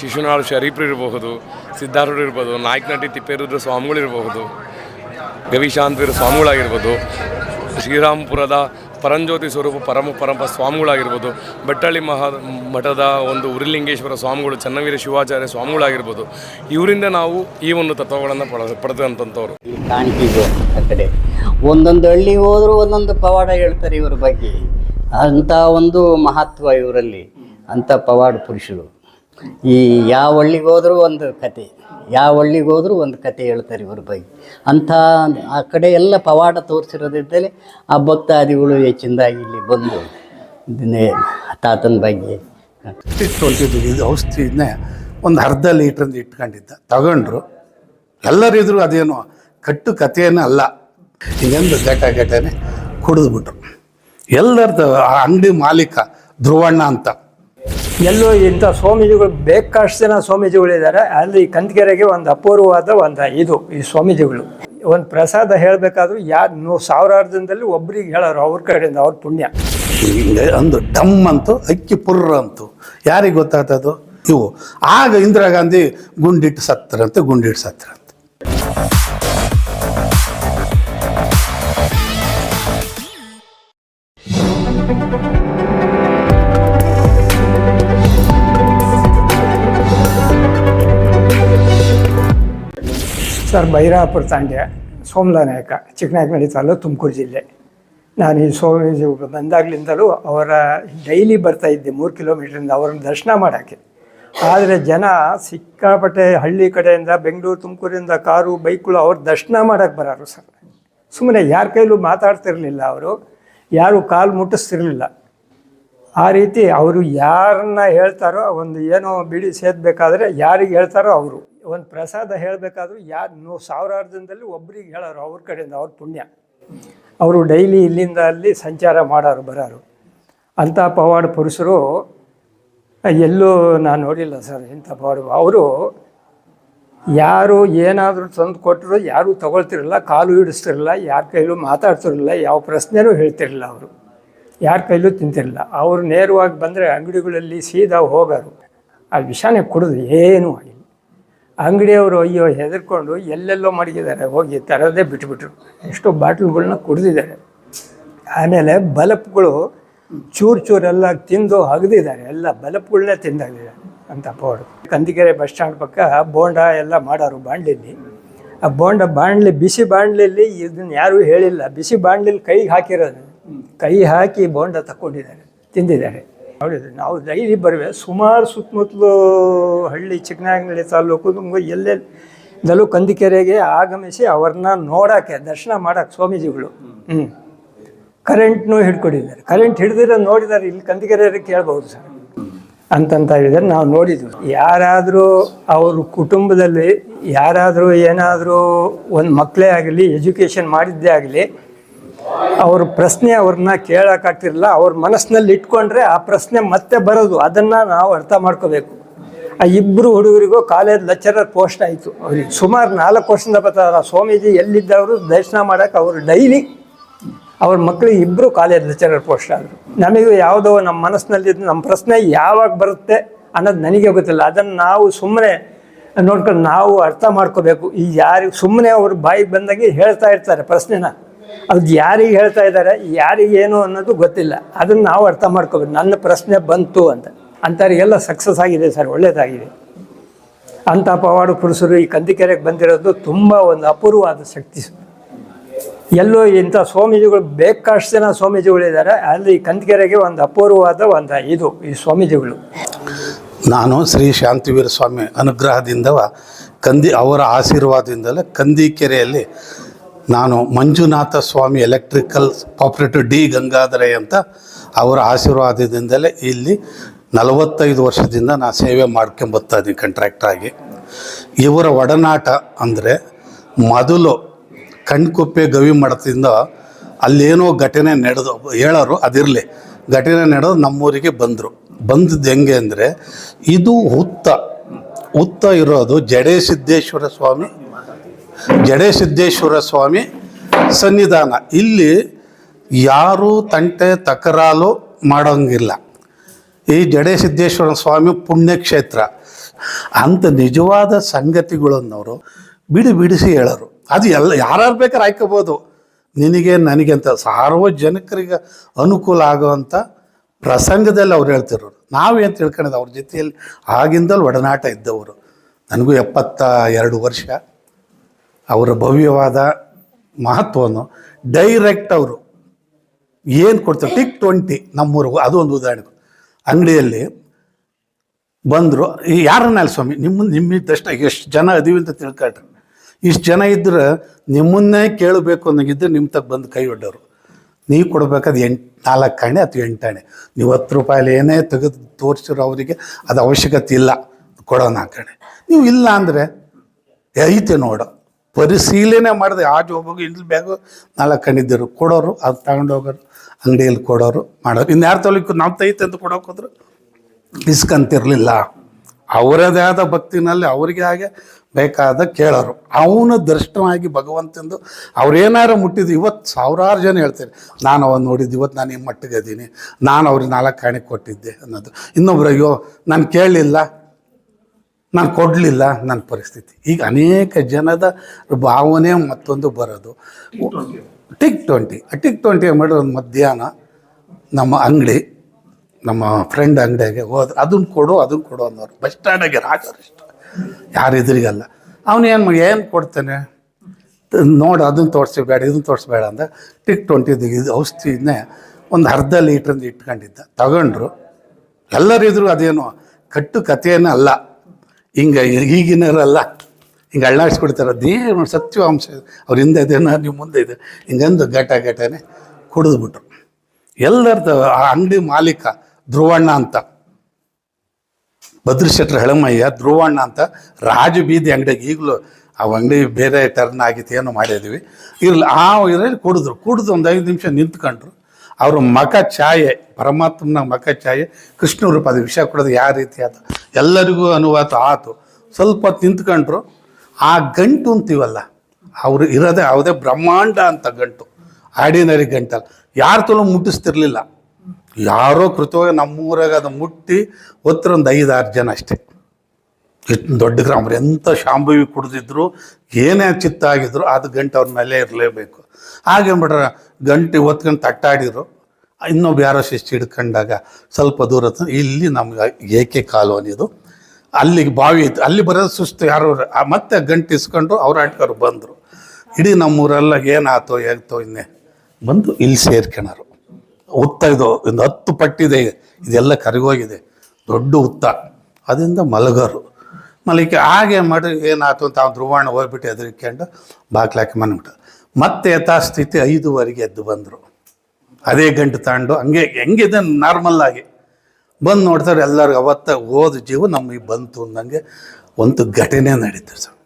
ಶಿಶುನಾಳು ಶರೀಫ್ರು ಇರಬಹುದು ಸಿದ್ಧಾರೂಢರು ಇರ್ಬೋದು ನಾಯಕನಟಿ ತಿಪ್ಪೇರುದ್ರ ಸ್ವಾಮಿಗಳಿರಬಹುದು ಗವಿಶಾಂತವೀರ ಸ್ವಾಮಿಗಳಾಗಿರ್ಬೋದು, ಶ್ರೀರಾಮಪುರದ ಪರಂಜ್ಯೋತಿ ಸ್ವರೂಪ ಪರಮ ಪರಂಪ ಸ್ವಾಮಿಗಳಾಗಿರ್ಬೋದು, ಬೆಟ್ಟಳ್ಳಿ ಮಹಾ ಮಠದ ಒಂದು ಉರಿಲಿಂಗೇಶ್ವರ ಸ್ವಾಮಿಗಳು, ಚನ್ನವೀರ ಶಿವಾಚಾರ್ಯ ಸ್ವಾಮಿಗಳಾಗಿರ್ಬೋದು, ಇವರಿಂದ ನಾವು ಈ ಒಂದು ತತ್ವಗಳನ್ನು ಪಡ ಪಡೆದಂಥವ್ರು ಕಾಣಿಕೆಗೆ ಒಂದೊಂದು ಹಳ್ಳಿ ಹೋದರೂ ಒಂದೊಂದು ಪವಾಡ ಹೇಳ್ತಾರೆ ಇವರ ಬಗ್ಗೆ. ಅಂಥ ಒಂದು ಮಹತ್ವ ಇವರಲ್ಲಿ. ಅಂಥ ಪವಾಡ ಪುರುಷರು. ಈ ಯಾವ ಹಳ್ಳಿಗೆ ಹೋದರೂ ಒಂದು ಕತೆ, ಯಾವ ಹಳ್ಳಿಗೆ ಹೋದರೂ ಒಂದು ಕತೆ ಹೇಳ್ತಾರೆ ಇವ್ರ ಬಗ್ಗೆ ಅಂಥ ಆ ಕಡೆ ಎಲ್ಲ ಪವಾಡ ತೋರಿಸಿರೋದಿದ್ದಲ್ಲಿ ಆ ಭಕ್ತಾದಿಗಳು ಹೆಚ್ಚಿನದಾಗಿ ಇಲ್ಲಿ ಬಂದು ತಾತನ ಬಗ್ಗೆ ಇದು ಔಷಧಿನೇ ಒಂದು ಅರ್ಧ ಲೀಟ್ರಿಂದ ಇಟ್ಕೊಂಡಿದ್ದ. ತಗೊಂಡ್ರು. ಎಲ್ಲರಿದ್ರು ಅದೇನು ಕಟ್ಟು ಕಥೆಯೇ ಅಲ್ಲ. ಹಿಂಗೆಂದು ಘಟ ಘಟನೆ ಕುಡಿದ್ಬಿಟ್ರು. ಎಲ್ಲರದ್ದು ಆ ಅಂಗಡಿ ಮಾಲೀಕ ಧ್ರುವಣ್ಣ ಅಂತ. ಎಲ್ಲೋ ಇಂಥ ಸ್ವಾಮೀಜಿಗಳು ಬೇಕಾಷ್ಟು ಜನ ಸ್ವಾಮೀಜಿಗಳಿದ್ದಾರೆ ಅಲ್ಲಿ ಕಂದಗೆರೆಗೆ ಒಂದು ಅಪೂರ್ವವಾದ ಒಂದು ಇದು, ಈ ಸ್ವಾಮೀಜಿಗಳು. ಒಂದು ಪ್ರಸಾದ ಹೇಳಬೇಕಾದ್ರೂ ಯಾರು ನೂ ಸಾವಿರಾರು ದಿನದಲ್ಲಿ ಒಬ್ರಿಗೆ ಹೇಳೋರು ಅವ್ರ ಕಡೆಯಿಂದ ಅವ್ರ ಪುಣ್ಯ. ಒಂದು ಡಮ್ ಅಂತು, ಅಕ್ಕಿ ಪುರ್ರ ಅಂತು. ಯಾರಿಗೆ ಗೊತ್ತಾಗ್ತದೋ ಇವು. ಆಗ ಇಂದಿರಾ ಗಾಂಧಿ ಗುಂಡಿಟ್ಟು ಸತ್ತರಂತೆ ಗುಂಡಿಟ್ಟು ಸತ್ತರಂತೆ ಸರ್ ಭೈರಾಪುರ ತಾಂಡ್ಯ ಸೋಮಲ ನಾಯಕ ಚಿಕ್ಕನಾಯಕನಹಳ್ಳಿ ತಾಲೂಕು ತುಮಕೂರು ಜಿಲ್ಲೆ. ನಾನು ಈ ಸ್ವಾಮೀಜಿ ಬಂದಾಗ್ಲಿಂದಲೂ ಅವರ ಡೈಲಿ ಬರ್ತಾ ಇದ್ದೆ, ಮೂರು ಕಿಲೋಮೀಟ್ರಿಂದ ಅವ್ರನ್ನ ದರ್ಶನ ಮಾಡೋಕ್ಕೆ. ಆದರೆ ಜನ ಸಿಕ್ಕಾಪಟ್ಟೆ ಹಳ್ಳಿ ಕಡೆಯಿಂದ, ಬೆಂಗಳೂರು, ತುಮಕೂರಿಂದ ಕಾರು, ಬೈಕ್ಗಳು ಅವ್ರು ದರ್ಶನ ಮಾಡೋಕ್ಕೆ ಬರೋರು ಸರ್. ಸುಮ್ಮನೆ ಯಾರ ಕೈಲೂ ಮಾತಾಡ್ತಿರಲಿಲ್ಲ ಅವರು, ಯಾರು ಕಾಲು ಮುಟ್ಟಿಸ್ತಿರಲಿಲ್ಲ. ಆ ರೀತಿ ಅವರು ಯಾರನ್ನ ಹೇಳ್ತಾರೋ, ಒಂದು ಏನೋ ಬಿಡಿ ಸೇದಬೇಕಾದ್ರೆ ಯಾರಿಗೆ ಹೇಳ್ತಾರೋ ಅವರು. ಒಂದು ಪ್ರಸಾದ ಹೇಳಬೇಕಾದ್ರೂ ಯಾರು ನೂ ಸಾವಿರಾರು ದಿನದಲ್ಲಿ ಒಬ್ರಿಗೆ ಹೇಳೋರು ಅವ್ರ ಕಡೆಯಿಂದ ಅವ್ರ ಪುಣ್ಯ. ಅವರು ಡೈಲಿ ಇಲ್ಲಿಂದ ಅಲ್ಲಿ ಸಂಚಾರ ಮಾಡೋರು, ಬರೋರು. ಅಂಥ ಪವಾಡ ಪುರುಷರು, ಎಲ್ಲೂ ನಾನು ನೋಡಿಲ್ಲ ಸರ್ ಇಂಥ ಪವಾಡ. ಅವರು ಯಾರು ಏನಾದರೂ ತಂದು ಕೊಟ್ಟರು ಯಾರೂ ತಗೊಳ್ತಿರಲಿಲ್ಲ ಕಾಲು ಹಿಡಿಸ್ತಿರಲಿಲ್ಲ ಯಾರ ಕೈಲೂ ಮಾತಾಡ್ತಿರಲಿಲ್ಲ ಯಾವ ಪ್ರಶ್ನೆನೂ ಹೇಳ್ತಿರಲಿಲ್ಲ ಅವರು. ಯಾರ ಕೈಲೂ ತಿಂತಿರಲಿಲ್ಲ ಅವರು ನೇರವಾಗಿ ಬಂದರೆ ಅಂಗಡಿಗಳಲ್ಲಿ ಸೀದಾ ಹೋಗೋರು. ಆ ವಿಷಾನೇ ಕುಡಿದು ಏನೂ ಆಗಿಲ್ಲ. ಅಂಗಡಿಯವರು ಅಯ್ಯೋ ಹೆದರ್ಕೊಂಡು ಎಲ್ಲೆಲ್ಲೋ ಮಡಗಿದ್ದಾರೆ, ಹೋಗಿ ತರೋದೇ ಬಿಟ್ಬಿಟ್ರು. ಎಷ್ಟೋ ಬಾಟ್ಲ್ಗಳನ್ನ ಕುಡಿದಿದ್ದಾರೆ. ಆಮೇಲೆ ಬಲಪ್ಗಳು ಚೂರು ಚೂರೆಲ್ಲ ತಿಂದು ಹಗ್ದಿದ್ದಾರೆ ಎಲ್ಲ ಬಲಪ್ಗಳನ್ನೇ ತಿಂದಾಗಿದ್ದಾರೆ ಅಂತ ಪೌಡು ಕಂದಿಗೆರೆ ಬಸ್ ಸ್ಟ್ಯಾಂಡ್ ಪಕ್ಕ ಬೋಂಡ ಎಲ್ಲ ಮಾಡೋರು ಬಾಂಡ್ಲಿಲಿ ಆ ಬೋಂಡ ಬಾಂಡ್ಲಿ ಬಿಸಿ ಬಾಂಡ್ಲಿಲಿ ಇದನ್ನ ಯಾರೂ ಹೇಳಿಲ್ಲ. ಬಿಸಿ ಬಾಂಡ್ಲಿಲಿ ಕೈಗೆ ಹಾಕಿರೋದು. ಕೈ ಹಾಕಿ ಬೋಂಡ ತಕ್ಕೊಂಡಿದ್ದಾರೆ, ತಿಂದಿದ್ದಾರೆ. ನೋಡಿದ್ರು ನಾವು ಡೈಲಿ ಬರುವೆ. ಸುಮಾರು ಸುತ್ತಮುತ್ತಲು ಹಳ್ಳಿ, ಚಿಕ್ಕನಾಗನಹಳ್ಳಿ ತಾಲೂಕು ಎಲ್ಲೆಲ್ಲಿ ಎಲ್ಲೆಲ್ಲೂ ಕಂದಿಕೆರೆಗೆ ಆಗಮಿಸಿ ಅವ್ರನ್ನ ನೋಡೋಕ್ಕೆ, ದರ್ಶನ ಮಾಡೋಕ್ಕೆ ಸ್ವಾಮೀಜಿಗಳು. ಹ್ಞೂ ಕರೆಂಟ್ನೂ ಹಿಡ್ಕೊಂಡಿದ್ದಾರೆ. ಕರೆಂಟ್ ಹಿಡ್ದಿರೋ ನೋಡಿದ್ದಾರೆ ಇಲ್ಲಿ ಕಂದಿಕೆರೆ ಕೇಳ್ಬೋದು ಸರ್. ಅಂತಂತ ಹೇಳಿದರೆ ನಾವು ನೋಡಿದ್ವಿ. ಯಾರಾದರೂ ಅವ್ರ ಕುಟುಂಬದಲ್ಲಿ ಯಾರಾದರೂ ಏನಾದರೂ ಒಂದು ಮಕ್ಕಳೇ ಆಗಲಿ, ಎಜುಕೇಷನ್ ಮಾಡಿದ್ದೇ ಆಗಲಿ ಅವ್ರ ಪ್ರಶ್ನೆ ಅವ್ರನ್ನ ಕೇಳೋಕ್ಕಾಗ್ತಿರಲಿಲ್ಲ ಅವ್ರ ಮನಸ್ಸಿನಲ್ಲಿ ಇಟ್ಕೊಂಡ್ರೆ ಆ ಪ್ರಶ್ನೆ ಮತ್ತೆ ಬರೋದು. ಅದನ್ನು ನಾವು ಅರ್ಥ ಮಾಡ್ಕೋಬೇಕು. ಆ ಇಬ್ಬರು ಹುಡುಗರಿಗೂ ಕಾಲೇಜ್ ಲೆಕ್ಚರರ್ ಪೋಸ್ಟ್ ಆಯಿತು. ಅವ್ರಿಗೆ ಸುಮಾರು ನಾಲ್ಕು ವರ್ಷದಿಂದ ಬರ್ತಾರ ಸ್ವಾಮೀಜಿ ಎಲ್ಲಿದ್ದವರು ದರ್ಶನ ಮಾಡೋಕೆ ಅವರು ಡೈಲಿ ಅವ್ರ ಮಕ್ಕಳಿಗೆ ಇಬ್ಬರು ಕಾಲೇಜ್ ಲೆಕ್ಚರರ್ ಪೋಸ್ಟ್ ಆದರು. ನಮಗೂ ಯಾವುದೋ ನಮ್ಮ ಮನಸ್ಸಿನಲ್ಲಿ ನಮ್ಮ ಪ್ರಶ್ನೆ ಯಾವಾಗ ಬರುತ್ತೆ ಅನ್ನೋದು ನನಗೆ ಗೊತ್ತಿಲ್ಲ. ಅದನ್ನು ನಾವು ಸುಮ್ಮನೆ ನೋಡ್ಕೊಂಡು ನಾವು ಅರ್ಥ ಮಾಡ್ಕೋಬೇಕು. ಈ ಯಾರಿಗೆ ಸುಮ್ಮನೆ ಅವ್ರ ಬಾಯಿಗೆ ಬಂದಾಗೆ ಹೇಳ್ತಾ ಇರ್ತಾರೆ ಪ್ರಶ್ನೆನ. ಅದು ಯಾರಿಗೆ ಹೇಳ್ತಾ ಇದ್ದಾರೆ, ಯಾರಿಗೆ ಏನು ಅನ್ನೋದು ಗೊತ್ತಿಲ್ಲ. ಅದನ್ನು ನಾವು ಅರ್ಥ ಮಾಡ್ಕೋಬೇಕು. ನನ್ನ ಪ್ರಶ್ನೆ ಬಂತು ಅಂತ. ಅಂಥವ್ರಿಗೆಲ್ಲ ಸಕ್ಸಸ್ ಆಗಿದೆ ಸರ್ ಒಳ್ಳೆಯದಾಗಿದೆ ಅಂಥ ಪವಾಡು ಪುರುಷರು ಈ ಕಂದಿಕೆರೆಗೆ ಬಂದಿರೋದು ತುಂಬ ಒಂದು ಅಪೂರ್ವವಾದ ಶಕ್ತಿ. ಎಲ್ಲೋ ಇಂಥ ಸ್ವಾಮೀಜಿಗಳು ಬೇಕಾಷ್ಟು ಜನ ಸ್ವಾಮೀಜಿಗಳಿದ್ದಾರೆ ಅಲ್ಲಿ ಕಂದಿಕೆರೆಗೆ ಒಂದು ಅಪೂರ್ವವಾದ ಒಂದು ಇದು, ಈ ಸ್ವಾಮೀಜಿಗಳು. ನಾನು ಶ್ರೀ ಶಾಂತಿವೀರ ಸ್ವಾಮಿ ಅನುಗ್ರಹದಿಂದ ಕಂದಿ ಅವರ ಆಶೀರ್ವಾದದಿಂದಲೇ ಕಂದಿಕೆರೆಯಲ್ಲಿ ನಾನು Manjunatha Swamy electrical operator D Gangadharaiah ಅಂತ ಅವರ ಆಶೀರ್ವಾದದಿಂದಲೇ ಇಲ್ಲಿ ನಲವತ್ತೈದು ವರ್ಷದಿಂದ ನಾನು ಸೇವೆ ಮಾಡ್ಕೊಂಬರ್ತಾ ಇದ್ದೀನಿ ಕಾಂಟ್ರಾಕ್ಟರ್ ಆಗಿ. ಇವರ ಒಡನಾಟ ಅಂದರೆ ಮೊದಲು ಕಣ್ಕುಪ್ಪೆ ಗವಿ ಮಠದಿಂದ ಅಲ್ಲೇನೋ ಘಟನೆ ನಡೆದು, ಹೇಳೋರು ಅದಿರಲಿ. ಘಟನೆ ನಡೆದು ನಮ್ಮೂರಿಗೆ ಬಂದರು. ಬಂದದ್ದು ಹೆಂಗೆ ಅಂದರೆ ಇದು ಹುತ್ತ. ಹುತ್ತ ಇರೋದು ಜಡೇ ಸಿದ್ದೇಶ್ವರ ಸ್ವಾಮಿ ಜಡೆ ಸಿದ್ದೇಶ್ವರ ಸ್ವಾಮಿ ಸನ್ನಿಧಾನ. ಇಲ್ಲಿ ಯಾರೂ ತಂಟೆ ತಕರಾಲು ಮಾಡೋಂಗಿಲ್ಲ. ಈ ಜಡೇಸಿದ್ದೇಶ್ವರ ಸ್ವಾಮಿ ಪುಣ್ಯಕ್ಷೇತ್ರ. ಅಂತ ನಿಜವಾದ ಸಂಗತಿಗಳನ್ನವರು ಬಿಡಿ ಬಿಡಿಸಿ ಹೇಳೋರು. ಅದು ಎಲ್ಲ ಯಾರು ಬೇಕಾದ್ರೆ ಆಯ್ಕೋಬೋದು ನಿನಗೆ ನನಗೆ ಅಂತ ಸಾರ್ವಜನಿಕರಿಗೆ ಅನುಕೂಲ ಆಗುವಂಥ ಪ್ರಸಂಗದಲ್ಲಿ ಅವ್ರು ಹೇಳ್ತಿರೋರು. ನಾವೇನು ತಿಳ್ಕೊಂಡಿದ್ದು ಅವ್ರ ಜೊತೆಯಲ್ಲಿ ಆಗಿಂದಲೂ ಒಡನಾಟ ಇದ್ದವರು. ನನಗೂ ಎಪ್ಪತ್ತ ಎರಡು ವರ್ಷ. ಅವರ ಭವ್ಯವಾದ ಮಹತ್ವವನ್ನು ಡೈರೆಕ್ಟ್ ಅವರು ಏನು ಕೊಡ್ತಾರೆ? ಟಿಕ್ ಟ್ವೆಂಟಿ ನಮ್ಮೂರಿಗೂ ಅದು ಒಂದು ಉದಾಹರಣೆ ಅಂಗಡಿಯಲ್ಲಿ ಬಂದರು ಯಾರನ್ನ ಸ್ವಾಮಿ, ನಿಮ್ಮ ಇದ್ದಷ್ಟ ಎಷ್ಟು ಜನ ಅದೀವಿ ಅಂತ ತಿಳ್ಕೊಳ್ರಿ ಇಷ್ಟು ಜನ ಇದ್ರೆ ನಿಮ್ಮನ್ನೇ ಕೇಳಬೇಕು ಅನ್ನೋಂಗಿದ್ದರೆ ನಿಮ್ಮ ತಗ ಬಂದು ಕೈ ಒಡ್ಡೋರು. ನೀವು ಕೊಡ್ಬೇಕಾದ್ರೆ ಎಂಟು, ನಾಲ್ಕು ಆಣೆ ಅಥವಾ ಎಂಟು ಆಣೆ. ನೀವು ಹತ್ತು ರೂಪಾಯಲ್ಲಿ ಏನೇ ತೆಗೆದು ತೋರಿಸಿರೋ ಅವರಿಗೆ ಅದು ಅವಶ್ಯಕತೆ ಇಲ್ಲ. ಕೊಡೋಣ ಆಣೆ ನೀವು ಇಲ್ಲ ಅಂದರೆ ಐತೆ ನೋಡು. ಪರಿಶೀಲನೆ ಮಾಡಿದೆ. ಆ ಜೋಬಾಗು ಇಲ್ಲಿ ಬ್ಯಾಗು ನಾಲ್ಕು ಕಣ್ಣಿದ್ದರು ಕೊಡೋರು, ಅದು ತಗೊಂಡು ಹೋಗೋರು, ಅಂಗಡಿಯಲ್ಲಿ ಕೊಡೋರು ಮಾಡೋರು. ಇನ್ನು ಯಾರು ತೊಲಿಕು ನಾವು ತೈತೆ ಅಂತ ಕೊಡೋಕೆ ಹೋದ್ರು ಇಸ್ಕಂತಿರಲಿಲ್ಲ ಅವರದೇ ಆದ ಭಕ್ತಿನಲ್ಲಿ ಅವರಿಗೆ ಹಾಗೆ ಬೇಕಾದ ಕೇಳೋರು. ಅವನ ದರ್ಶನವಾಗಿ ಭಗವಂತಂದು ಅವ್ರೇನಾರು ಮುಟ್ಟಿದ್ದು ಇವತ್ತು ಸಾವಿರಾರು ಜನ ಹೇಳ್ತಾರೆ, ನಾನು ಅವನು ನೋಡಿದ್ದು ಇವತ್ತು ನಾನು ಈ ಮಟ್ಟಿಗೆ ಇದ್ದೀನಿ ನಾನು ಅವ್ರಿಗೆ ನಾಲ್ಕು ಕಾಣಿ ಕೊಟ್ಟಿದ್ದೆ ಅನ್ನೋದು. ಇನ್ನೊಬ್ರು, ಅಯ್ಯೋ, ನಾನು ಕೇಳಲಿಲ್ಲ. ನಾನು ಕೊಡಲಿಲ್ಲ ನನ್ನ ಪರಿಸ್ಥಿತಿ. ಈಗ ಅನೇಕ ಜನದ ಭಾವನೆ ಮತ್ತೊಂದು ಬರೋದು. Tick twenty. ಟಿಕ್ ಟ್ವೆಂಟಿ ಮಾಡಿರೋ ಒಂದು ಮಧ್ಯಾಹ್ನ ನಮ್ಮ ಅಂಗಡಿ, ನಮ್ಮ ಫ್ರೆಂಡ್ ಅಂಗಡಿಯಾಗೆ ಹೋದ್ರೆ ಅದನ್ನು ಕೊಡು ಅದನ್ನು ಕೊಡು ಅನ್ನೋರು. ಬಸ್ ಸ್ಟ್ಯಾಂಡಾಗೆ ರಾಜರು ಇಷ್ಟ. ಯಾರು ಎದುರಿಗಲ್ಲ. ಅವನು ಏನು ಏನು ಕೊಡ್ತಾನೆ? ನೋಡು ಅದನ್ನು ತೋರಿಸ್ಬೇಡ ಇದನ್ನು ತೋರಿಸ್ಬೇಡ ಅಂದ. ಟಿಕ್ ಟ್ವೆಂಟಿದು ಇದು ಔಷಧಿನೇ ಒಂದು ಅರ್ಧ ಲೀಟ್ರಿಂದ ಇಟ್ಕೊಂಡಿದ್ದ. ತಗೊಂಡ್ರು. ಎಲ್ಲರಿದ್ರು ಅದೇನು ಕಟ್ಟು ಕಥೆಯೇ ಅಲ್ಲ. ಹಿಂಗೆ ಈಗಿನವರಲ್ಲ ಹಿಂಗೆ ಅಳ್ಳಾಡಿಸ್ಕೊಡ್ತಾರೆ ಅದೇನು ಸತ್ಯಾಂಶ ಅವ್ರ ಹಿಂದೆ ಇದೇನೋ ನೀವು ಮುಂದೆ ಇದೆ. ಹಿಂಗಂದು ಘಟ ಘಟನೆ ಕುಡಿದ್ಬಿಟ್ರು. ಎಲ್ಲರದ್ದು ಆ ಅಂಗಡಿ ಮಾಲೀಕ ಧ್ರುವಣ್ಣ ಅಂತ. ಭದ್ರಶೆಟ್ರ ಹೆಳಮಯ್ಯ, ಧ್ರುವಣ್ಣ ಅಂತ ರಾಜು ಬೀದಿ ಅಂಗಡಿಗೆ ಈಗಲೂ ಆ ಅಂಗಡಿ ಬೇರೆ ಟರ್ನ್ ಆಗಿತ್ತು, ಏನು ಮಾಡಿದ್ವಿ. ಇರಲಿ, ಆ ಇದರಲ್ಲಿ ಕುಡಿದ್ರು. ಕುಡಿದು ಒಂದು ಐದು ನಿಮಿಷ ನಿಂತ್ಕೊಂಡ್ರು. ಅವರು ಮಖ ಛಾಯೆ ಪರಮಾತ್ಮನ ಮಖ ಛಾಯೆ ಕೃಷ್ಣ ರೂಪ ಅದು ವಿಷಯ ಕೊಡೋದು ಯಾವ ರೀತಿ ಆತ ಎಲ್ಲರಿಗೂ ಅನುವಾದ ಆತು. ಸ್ವಲ್ಪ ನಿಂತ್ಕೊಂಡ್ರು. ಆ ಗಂಟು ಅಂತೀವಲ್ಲ, ಅವರು ಇರೋದೇ ಯಾವುದೇ ಬ್ರಹ್ಮಾಂಡ ಅಂತ ಗಂಟು. ಆರ್ಡಿನರಿ ಗಂಟಲ್ಲ. ಯಾರ ತಲೂ ಮುಟ್ಟಿಸ್ತಿರ್ಲಿಲ್ಲ. ಯಾರೋ ಕೃತವಾಗಿ ನಮ್ಮೂರಾಗ ಅದು ಮುಟ್ಟಿ ಒತ್ತರ ಒಂದು ಐದಾರು ಜನ ಅಷ್ಟೇ. ಎಷ್ಟು ದೊಡ್ಡ ಗ್ರಾಮ ಎಂಥ ಶಾಂಭವಿ ಕುಡಿದಿದ್ರು, ಏನೇ ಚಿತ್ತ ಆಗಿದ್ರು ಅದು ಗಂಟೆ ಅವ್ರ ಮೇಲೆ ಇರಲೇಬೇಕು. ಹಾಗೆ ಬಿಟ್ರೆ ಗಂಟೆ ಒತ್ಕೊಂಡು ತಟ್ಟಾಡಿದ್ರು. ಇನ್ನೊಬ್ಬ ಯಾರೋ ಶಿಸ್ತು ಹಿಡ್ಕೊಂಡಾಗ ಸ್ವಲ್ಪ ದೂರ ಇಲ್ಲಿ ನಮ್ಗೆ ಏಕೆ ಕಾಲೋನಿದು ಅಲ್ಲಿಗೆ ಬಾವಿ ಇತ್ತು. ಅಲ್ಲಿ ಬರೋದು ಸುಸ್ತು. ಯಾರು ಮತ್ತೆ ಗಂಟು ಇಸ್ಕೊಂಡು ಅವ್ರ ಆಟಗಾರರು ಬಂದರು. ಇಡೀ ನಮ್ಮೂರೆಲ್ಲ ಏನಾಯ್ತೋ, ಹೇಗ್ತೋ ಇನ್ನೇ ಬಂದು ಇಲ್ಲಿ ಸೇರ್ಕೊಳರು ಉತ್ತ ಇದು, ಒಂದು ಹತ್ತು ಪಟ್ಟಿದೆ. ಇದೆಲ್ಲ ಕರಗೋಗಿದೆ. ದೊಡ್ಡ ಉತ್ತ ಅದರಿಂದ ಮಲಗರು. ಮಲಿಕೆ ಹಾಗೆ ಮಾಡಿ ಏನಾಯ್ತು ಅಂತ ಅವ್ನು ಧ್ರುವಣ್ಣ ಹೋಗ್ಬಿಟ್ಟು ಎದುರಿಕೊಂಡು ಬಾಗ್ಲಾಕಿ ಮನ್ಬಿಟ್ಟು ಮತ್ತೆ ಯಥಾಸ್ಥಿತಿ ಐದುವರೆಗೆ ಎದ್ದು ಬಂದರು. ಅದೇ ಗಂಟು ತಗೊಂಡು ಹಂಗೆ ಹೆಂಗಿದೆ ನಾರ್ಮಲ್ ಆಗಿ. ಬಂದು ನೋಡ್ತಾರೆ ಎಲ್ಲರಿಗೂ, ಅವತ್ತ ಹೋದ ಜೀವ ನಮಗೆ ಬಂತು ಅಂದಂಗೆ ಒಂದು ಘಟನೆ ನಡೀತು ಸರ್.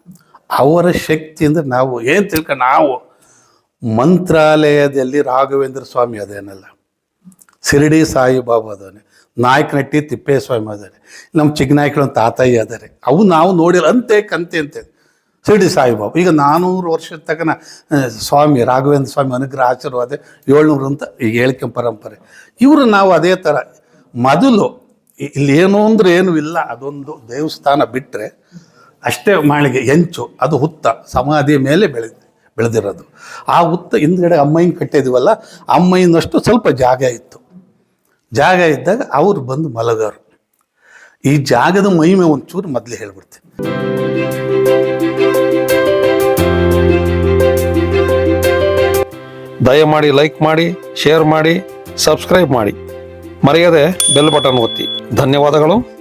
ಅವರ ಶಕ್ತಿಯಿಂದ ನಾವು ಏನು ತಿಳ್ಕೊ, ನಾವು ಮಂತ್ರಾಲಯದಲ್ಲಿ ರಾಘವೇಂದ್ರ ಸ್ವಾಮಿ ಅದೇನಲ್ಲ, ಶಿರಡಿ ಸಾಯಿಬಾಬಾ ಅದಾನೆ, ನಾಯಕನಟ್ಟಿ ತಿಪ್ಪೇಸ್ವಾಮಿ ಅದಾರೆ ನಮ್ಮ ಚಿಕ್ಕನಾಯಕರು ಒಂದು ತಾತಯ್ಯ ಅದಾರೆ, ಅವು ನಾವು ನೋಡಿಲ್ಲ, ಅಂತೆ, ಕಂತೆ ಅಂತೆ. ಶಿರಡಿ ಸಾಯಿಬಾಬು. ಈಗ ನಾನ್ನೂರು ವರ್ಷದ ತಕನ ಸ್ವಾಮಿ, ರಾಘವೇಂದ್ರ ಸ್ವಾಮಿ ಅನುಗ್ರಹ ಆಶೀರ್ವಾದ, ಏಳ್ನೂರು ಅಂತ ಈಗ ಹೇಳಿಕೆ ಪರಂಪರೆ. ಇವರು ನಾವು ಅದೇ ಥರ ಮೊದಲು ಇಲ್ಲಿ ಏನು ಅಂದ್ರೆ ಏನೂ ಇಲ್ಲ, ಅದೊಂದು ದೇವಸ್ಥಾನ ಬಿಟ್ಟರೆ ಅಷ್ಟೇ ಮಾಳಿಗೆ ಹೆಂಚು ಅದು ಹುತ್ತ, ಸಮಾಧಿಯ ಮೇಲೆ ಬೆಳೆ, ಬೆಳೆದಿರೋದು. ಆ ಹುತ್ತ ಹಿಂದ್ಗಡೆ ಅಮ್ಮಯ್ಯನ ಕಟ್ಟಿದೀವಲ್ಲ, ಅಮ್ಮಯ್ಯನಷ್ಟು ಸ್ವಲ್ಪ ಜಾಗ ಇತ್ತು. ಜಾಗ ಇದ್ದಾಗ ಅವ್ರು ಬಂದು ಮಲಗರು. ಈ ಜಾಗದ ಮಹಿಮೆ ಒಂಚೂರು ಮೊದಲೇ ಹೇಳ್ಬಿಡ್ತೀನಿ. ದಯಮಾಡಿ ಲೈಕ್ ಮಾಡಿ ಶೇರ್ ಮಾಡಿ ಸಬ್ಸ್ಕ್ರೈಬ್ ಮಾಡಿ. ಮರೆಯದೆ ಬೆಲ್ ಬಟನ್ ಒತ್ತಿ. ಧನ್ಯವಾದಗಳು.